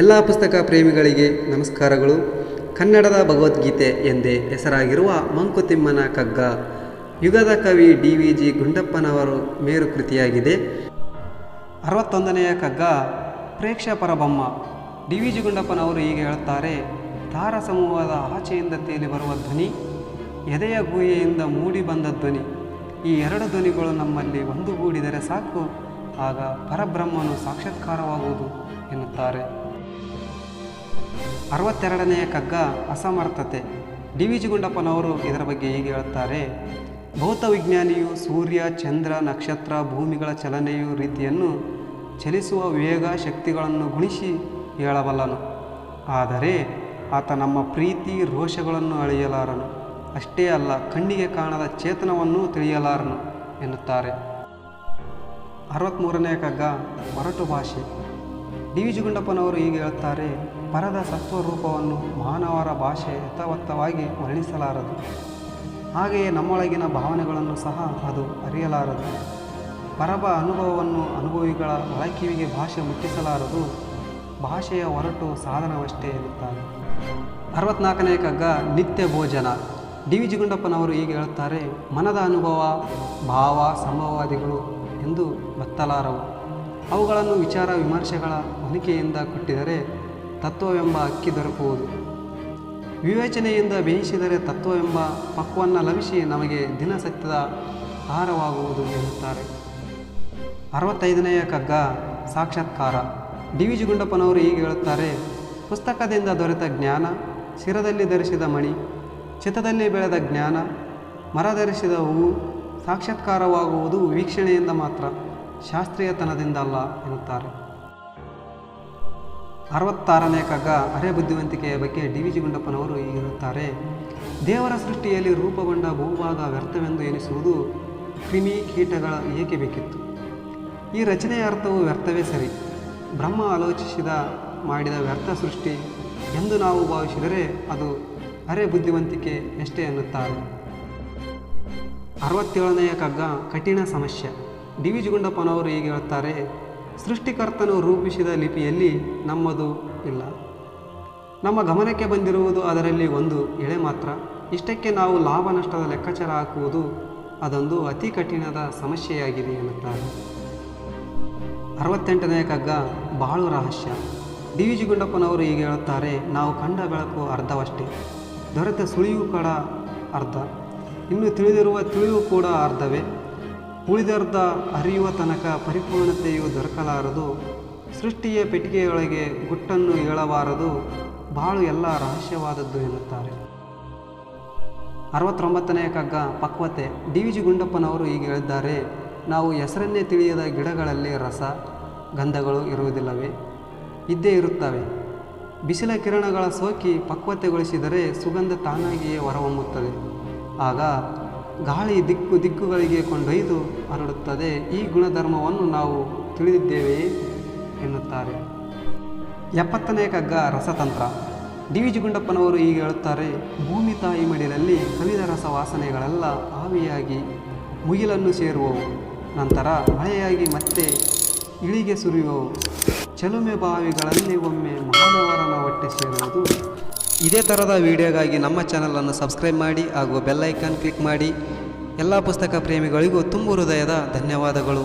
ಎಲ್ಲ ಪುಸ್ತಕ ಪ್ರೇಮಿಗಳಿಗೆ ನಮಸ್ಕಾರಗಳು. ಕನ್ನಡದ ಭಗವದ್ಗೀತೆ ಎಂದೇ ಹೆಸರಾಗಿರುವ ಮಂಕುತಿಮ್ಮನ ಕಗ್ಗ ಯುಗದ ಕವಿ ಡಿ ವಿ ಜಿ ಗುಂಡಪ್ಪನವರು ಮೇರು ಕೃತಿಯಾಗಿದೆ ಅರವತ್ತೊಂದನೆಯ ಕಗ್ಗ ಪ್ರೇಕ್ಷ ಪರಬೊಮ್ಮ ಡಿ ವಿ ಜಿ ಗುಂಡಪ್ಪನವರು ಹೀಗೆ ಹೇಳುತ್ತಾರೆ ತಾರ ಸಮೂಹದ ಆಚೆಯಿಂದ ತೇಲಿ ಬರುವ ಧ್ವನಿ, ಎದೆಯ ಗುಹೆಯಿಂದ ಮೂಡಿ ಬಂದ ಧ್ವನಿ, ಈ ಎರಡು ಧ್ವನಿಗಳು ನಮ್ಮಲ್ಲಿ ಒಂದುಗೂಡಿದರೆ ಸಾಕು, ಆಗ ಪರಬ್ರಹ್ಮನು ಸಾಕ್ಷಾತ್ಕಾರವಾಗುವುದು ಎನ್ನುತ್ತಾರೆ. ಅರವತ್ತೆರಡನೆಯ ಕಗ್ಗ ಅಸಮರ್ಥತೆ. ಡಿ ವಿ ಜಿ ಗುಂಡಪ್ಪನವರು ಇದರ ಬಗ್ಗೆ ಹೀಗೆ ಹೇಳುತ್ತಾರೆ? ಭೌತವಿಜ್ಞಾನಿಯು ಸೂರ್ಯ, ಚಂದ್ರ, ನಕ್ಷತ್ರ, ಭೂಮಿಗಳ ಚಲನೆಯು ರೀತಿಯನ್ನು ಚಲಿಸುವ ವೇಗ ಶಕ್ತಿಗಳನ್ನು ಗುಣಿಸಿ ಹೇಳಬಲ್ಲನು. ಆದರೆ ಆತ ನಮ್ಮ ಪ್ರೀತಿ ರೋಷಗಳನ್ನು ಅಳೆಯಲಾರನು. ಅಷ್ಟೇ ಅಲ್ಲ, ಕಣ್ಣಿಗೆ ಕಾಣದ ಚೇತನವನ್ನು ತಿಳಿಯಲಾರನು ಎನ್ನುತ್ತಾರೆ. ಅರವತ್ತ್ಮೂರನೇ ಕಗ್ಗ ಮರಟು ಭಾಷೆ. ಡಿ ವಿ ಜಿ ಗುಂಡಪ್ಪನವರು ಹೀಗೆ ಹೇಳುತ್ತಾರೆ, ಪರದ ಸತ್ವರೂಪವನ್ನು ಮಾನವರ ಭಾಷೆ ಯಥಾವತ್ತವಾಗಿ ವರ್ಣಿಸಲಾರದು. ಹಾಗೆಯೇ ನಮ್ಮೊಳಗಿನ ಭಾವನೆಗಳನ್ನು ಸಹ ಅದು ಅರಿಯಲಾರದು. ಪರಬ ಅನುಭವವನ್ನು ಅನುಭವಿಗಳ ಒಳಕಿವಿಗೆ ಭಾಷೆ ಮುಟ್ಟಿಸಲಾರದು. ಭಾಷೆಯ ಹೊರಟು ಸಾಧನವಷ್ಟೇ ಎನ್ನುತ್ತಾರೆ. ಅರವತ್ನಾಲ್ಕನೇ ಕಗ್ಗ ನಿತ್ಯ ಭೋಜನ ಡಿ ವಿ ಜಿ ಗುಂಡಪ್ಪನವರು ಹೀಗೆ ಹೇಳುತ್ತಾರೆ, ಮನದ ಅನುಭವ, ಭಾವ, ಸಂಭವವಾದಿಗಳು ಎಂದು ಬತ್ತಲಾರವು. ಅವುಗಳನ್ನು ವಿಚಾರ ವಿಮರ್ಶೆಗಳ ಹೊಲಿಕೆಯಿಂದ ಕೊಟ್ಟಿದರೆ ತತ್ವವೆಂಬ ಅಕ್ಕಿ ದೊರಕುವುದು. ವಿವೇಚನೆಯಿಂದ ಬೇಯಿಸಿದರೆ ತತ್ವವೆಂಬ ಪಕ್ವನ್ನ ಲಭಿಸಿ ನಮಗೆ ದಿನಸತ್ಯದ ಆಹಾರವಾಗುವುದು ಎನ್ನುತ್ತಾರೆ. ಅರವತ್ತೈದನೆಯ ಕಗ್ಗ ಸಾಕ್ಷಾತ್ಕಾರ. ಡಿ ವಿ ಜಿ ಗುಂಡಪ್ಪನವರು ಹೀಗೆ ಹೇಳುತ್ತಾರೆ, ಪುಸ್ತಕದಿಂದ ದೊರೆತ ಜ್ಞಾನ, ಶಿರದಲ್ಲಿ ಧರಿಸಿದ ಮಣಿ ಚಿತ್ತದಲ್ಲಿ ಬೆಳೆದ ಜ್ಞಾನ, ಮರ ಧರಿಸಿದ ಹೂವು, ಸಾಕ್ಷಾತ್ಕಾರವಾಗುವುದು ವೀಕ್ಷಣೆಯಿಂದ ಮಾತ್ರ. ಶಾಸ್ತ್ರೀಯತನದಿಂದ ಅಲ್ಲ ಎನ್ನುತ್ತಾರೆ. ಅರವತ್ತಾರನೇ ಕಗ್ಗ ಅರೆ ಬುದ್ಧಿವಂತಿಕೆಯ ಬಗ್ಗೆ ಡಿ ವಿ ಜಿ ಗುಂಡಪ್ಪನವರು ಹೇಳುತ್ತಾರೆ. ದೇವರ ಸೃಷ್ಟಿಯಲ್ಲಿ ರೂಪಗೊಂಡ ಭೂಭಾಗ ವ್ಯರ್ಥವೆಂದು ಎನಿಸುವುದು ಕ್ರಿಮಿ ಕೀಟಗಳ ಏಕೆ ಬೇಕಿತ್ತು? ಈ ರಚನೆಯ ಅರ್ಥವು ವ್ಯರ್ಥವೇ ಸರಿ. ಬ್ರಹ್ಮ ಆಲೋಚಿಸಿದ ಮಾಡಿದ ವ್ಯರ್ಥ ಸೃಷ್ಟಿ ಎಂದು ನಾವು ಭಾವಿಸಿದರೆ ಅದು ಅರೆ ಬುದ್ಧಿವಂತಿಕೆ ಎಷ್ಟೇ ಎನ್ನುತ್ತಾರೆ. ಅರವತ್ತೇಳನೆಯ ಕಗ್ಗ ಕಠಿಣ ಸಮಸ್ಯೆ. ಡಿ ವಿ ಜುಗುಂಡಪ್ಪನವರು ಹೀಗೆ ಹೇಳುತ್ತಾರೆ, ಸೃಷ್ಟಿಕರ್ತನು ರೂಪಿಸಿದ ಲಿಪಿಯಲ್ಲಿ ನಮ್ಮದು ಇಲ್ಲ. ನಮ್ಮ ಗಮನಕ್ಕೆ ಬಂದಿರುವುದು ಅದರಲ್ಲಿ ಒಂದು ಎಳೆ ಮಾತ್ರ. ಇಷ್ಟಕ್ಕೆ ನಾವು ಲಾಭ ನಷ್ಟದ ಲೆಕ್ಕಾಚಾರ ಹಾಕುವುದು ಅದೊಂದು ಅತಿ ಕಠಿಣದ ಸಮಸ್ಯೆಯಾಗಿದೆ ಎನ್ನುತ್ತಾರೆ. ಅರವತ್ತೆಂಟನೆಯ ಕಗ್ಗ ಬಾಳು ರಹಸ್ಯ. ಡಿ ವಿ ಜಿಗುಂಡಪ್ಪನವರು ಹೀಗೆ ಹೇಳುತ್ತಾರೆ, ನಾವು ಕಂಡ ಬೆಳಕು ಅರ್ಧವಷ್ಟೇ. ದೊರೆತ ಸುಳಿವು ಕೂಡ ಅರ್ಧ. ಇನ್ನು ತಿಳಿದಿರುವ ತಿಳಿವು ಕೂಡ ಅರ್ಧವೇ. ಉಳಿದರ್ಧ ಹರಿಯುವ ತನಕ ಪರಿಪೂರ್ಣತೆಯು ದೊರಕಲಾರದು. ಸೃಷ್ಟಿಯ ಪೆಟ್ಟಿಗೆಯೊಳಗೆ ಗುಟ್ಟನ್ನು ಹೇಳಬಾರದು. ಬಾಳು ಎಲ್ಲ ರಹಸ್ಯವಾದದ್ದು ಎನ್ನುತ್ತಾರೆ. ಅರವತ್ತೊಂಬತ್ತನೆಯ ಕಗ್ಗ ಪಕ್ವತೆ. ಡಿ ವಿ ಜಿ ಗುಂಡಪ್ಪನವರು ಹೀಗೆ ಹೇಳಿದ್ದಾರೆ. ನಾವು ಹೆಸರನ್ನೇ ತಿಳಿಯದ ಗಿಡಗಳಲ್ಲಿ ರಸ, ಗಂಧಗಳು ಇರುವುದಿಲ್ಲವೇ? ಇದ್ದೇ ಇರುತ್ತವೆ. ಬಿಸಿಲ ಕಿರಣಗಳ ಸೋಕಿ ಪಕ್ವತೆಗೊಳಿಸಿದರೆ ಸುಗಂಧ ತಾನಾಗಿಯೇ ಹೊರಹೊಮ್ಮುತ್ತದೆ. ಆಗ ಗಾಳಿ ದಿಕ್ಕು ದಿಕ್ಕುಗಳಿಗೆ ಕೊಂಡೊಯ್ದು ಹರಡುತ್ತದೆ. ಈ ಗುಣಧರ್ಮವನ್ನು ನಾವು ತಿಳಿದಿದ್ದೇವೆಯೇ ಎನ್ನುತ್ತಾರೆ. ಎಪ್ಪತ್ತನೇ ಕಗ್ಗ ರಸತಂತ್ರ. ಡಿ ವಿ ಜಿ ಗುಂಡಪ್ಪನವರು ಹೀಗೆ ಹೇಳುತ್ತಾರೆ, ಭೂಮಿ ತಾಯಿ ಮಡಿಲಲ್ಲಿ ಕವಿದ ರಸ ವಾಸನೆಗಳೆಲ್ಲ ಆವಿಯಾಗಿ ಮುಗಿಲನ್ನು ಸೇರುವವು. ನಂತರ ಮಳೆಯಾಗಿ ಮತ್ತೆ ಇಳಿಗೆ ಸುರಿಯುವವು. ಚೆಲುಮೆ ಬಾವಿಗಳಲ್ಲಿ, ಒಮ್ಮೆ ಮಾನವರನ್ನು ಹೊಟ್ಟೆ ಸೇರುವುದು ಇದೇ ಥರದ ವಿಡಿಯೋಗಾಗಿ ನಮ್ಮ ಚಾನಲನ್ನು ಸಬ್ಸ್ಕ್ರೈಬ್ ಮಾಡಿ ಹಾಗೂ ಬೆಲ್ಲೈಕಾನ್ ಕ್ಲಿಕ್ ಮಾಡಿ. ಎಲ್ಲ ಪುಸ್ತಕ ಪ್ರೇಮಿಗಳಿಗೂ ತುಂಬು ಹೃದಯದ ಧನ್ಯವಾದಗಳು.